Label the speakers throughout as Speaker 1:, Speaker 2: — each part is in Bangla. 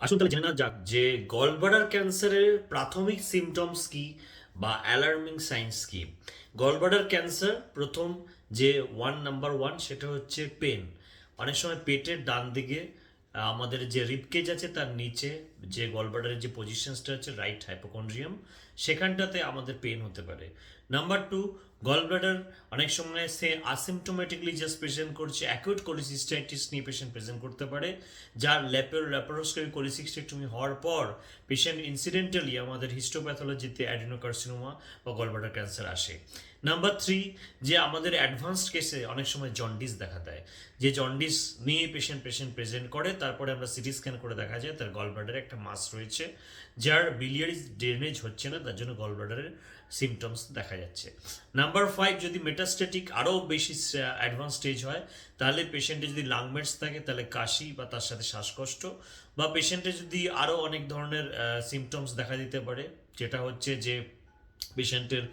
Speaker 1: আসুন তাহলে জেনে নেওয়া যাক যে গলব্লাডার ক্যান্সারের প্রাথমিক সিমটমস কি বা অ্যালার্মিং সাইন্স কি? গলব্লাডার ক্যান্সার প্রথম যে ওয়ান নাম্বার ওয়ান সেটা হচ্ছে পেন অনেক সময় পেটের ডান দিকে আমাদের যে রিপকেজ আছে তার নিচে যে গলব্লাডারের যে পজিশনসটা হচ্ছে রাইট হাইপোকন্ড্রিয়াম সেখানটাতে আমাদের পেন হতে পারে। নাম্বার টু গলব্লাডার অনেক সময় সে আসিমটোমেটিকলি জাস্ট প্রেজেন্ট করছে অ্যাকিউট কোলিসিস্টাইটিস নিয়ে পেশেন্ট প্রেজেন্ট করতে পারে, যার ল্যাপের ল্যাপারোস্কোপি কোলিসিস্টেক্টমি হওয়ার পর পেশেন্ট ইনসিডেন্টালি আমাদের হিস্টোপ্যাথোলজিতে অ্যাডিনোকার্সিনোমা বা গলব্লাডার ক্যান্সার আসে। নাম্বার থ্রি যে আমাদের অ্যাডভান্সড কেসে অনেক সময় জন্ডিস দেখা দেয়। যে জন্ডিস নিয়ে পেশেন্ট পেশেন্ট প্রেজেন্ট করে, তারপরে আমরা সিটি স্ক্যান করে দেখা যায়, তার গলব্লাডারে একটা মাস রয়েছে, যার বিলিয়ারি ড্রেনেজ হচ্ছে না তার জন্য গল গলব্লাডারের সিমটমস দেখা যাচ্ছে। নাম্বার ফাইভ যদি মেটাস্টেটিক আরও বেশি অ্যাডভান্স স্টেজ হয়, তাহলে পেশেন্টে যদি লাংমেটস থাকে, তাহলে কাশি বা তার সাথে শ্বাসকষ্ট বা পেশেন্টে যদি আরও অনেক ধরনের সিমটমস দেখা দিতে পারে, যেটা হচ্ছে যে পেশেন্টের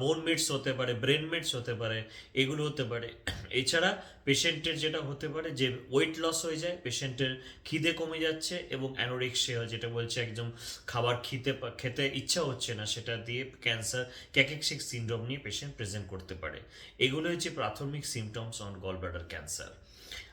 Speaker 1: বোন মেটস হতে পারে ব্রেন মেটস হতে পারে, এগুলো হতে পারে। এছাড়া পেশেন্টের যেটা হতে পারে যে ওয়েট লস হয়ে যায়, পেশেন্টের খিদে কমে যাচ্ছে এবং অ্যানোরেক্সিয়া যেটা বলছে একদম খাবার খেতে খেতে ইচ্ছা হচ্ছে না, সেটা দিয়ে ক্যান্সার ক্যাকেক্সিক সিন্ড্রোম নিয়ে পেশেন্ট প্রেজেন্ট করতে পারে। এগুলো হচ্ছে প্রাথমিক symptoms on gall badder cancer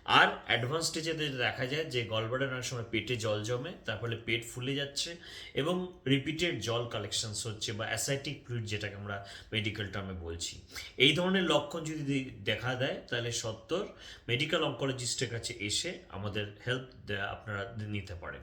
Speaker 1: আর অ্যাডভান্স স্টেজে দেখা যায় যে গলব্লাডার অনেক সময় পেটে জল জমে তার ফলে পেট ফুলে যাচ্ছে এবং রিপিটেড জল কালেকশনস হচ্ছে বা অ্যাসাইটিক ফ্লুইড যেটাকে আমরা মেডিকেল টার্মে বলছি। এই ধরনের লক্ষণ যদি দেখা দেয়, তাহলে সত্তর মেডিকেল অঙ্কোলজিস্টের কাছে এসে আমাদের হেল্প আপনারা নিতে পারেন।